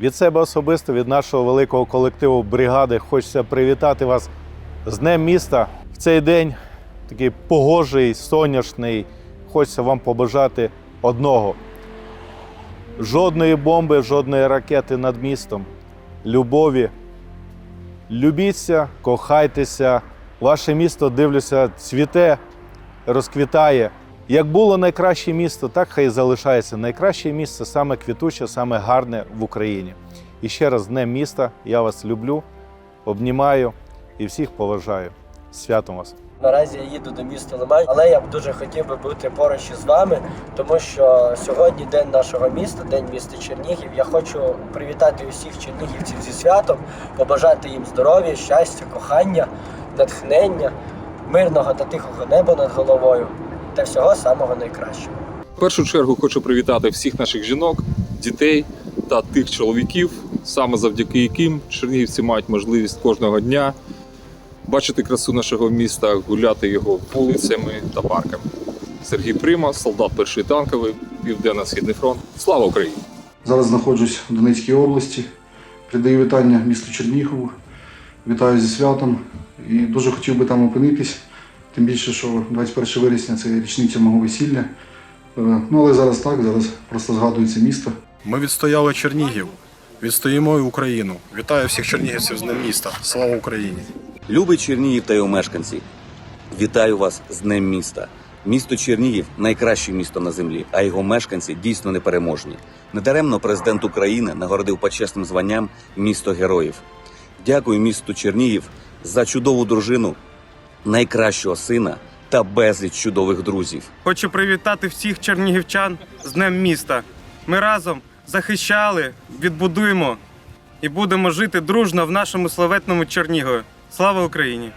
Від себе особисто, від нашого великого колективу бригади, хочеться привітати вас з Днем міста. В цей день такий погожий, сонячний. Хочеться вам побажати одного: жодної бомби, жодної ракети над містом, любові. Любіться, кохайтеся. Ваше місто, дивлюся, цвіте, розквітає. Як було найкраще місто, так хай залишається. Найкраще місце саме квітуче, саме гарне в Україні. І ще раз Днем міста. Я вас люблю, обнімаю і всіх поважаю. Святом вас! Наразі я їду до міста Лимань, але я б дуже хотів би бути поруч із вами, тому що сьогодні день нашого міста, день міста Чернігів. Я хочу привітати усіх чернігівців зі святом, побажати їм здоров'я, щастя, кохання, натхнення, мирного та тихого неба над головою та всього самого найкращого. В першу чергу хочу привітати всіх наших жінок, дітей та тих чоловіків, саме завдяки яким чернігівці мають можливість кожного дня бачити красу нашого міста, гуляти його вулицями та парками. Сергій Прима, солдат першої танкової, Південно-Східний фронт. Слава Україні! Зараз знаходжусь в Донецькій області. Передаю вітання місту Чернігову. Вітаю зі святом. І дуже хотів би там опинитись. Тим більше, що 21 вересня це річниця мого весілля. Е, Ну, але зараз так, зараз просто згадую це місто. Ми відстояли Чернігів, відстоїмо і Україну. Вітаю всіх чернігівців з Днем міста. Слава Україні! Любий Чернігів та його мешканці, вітаю вас з Днем міста. Місто Чернігів найкраще місто на землі, а його мешканці дійсно непереможні. Недаремно президент України нагородив почесним званням місто героїв. Дякую місту Чернігів за чудову дружину, найкращого сина та безліч чудових друзів. Хочу привітати всіх чернігівчан з Днем міста. Ми разом захищали, відбудуємо і будемо жити дружно в нашому славетному Чернігові. Слава Україні!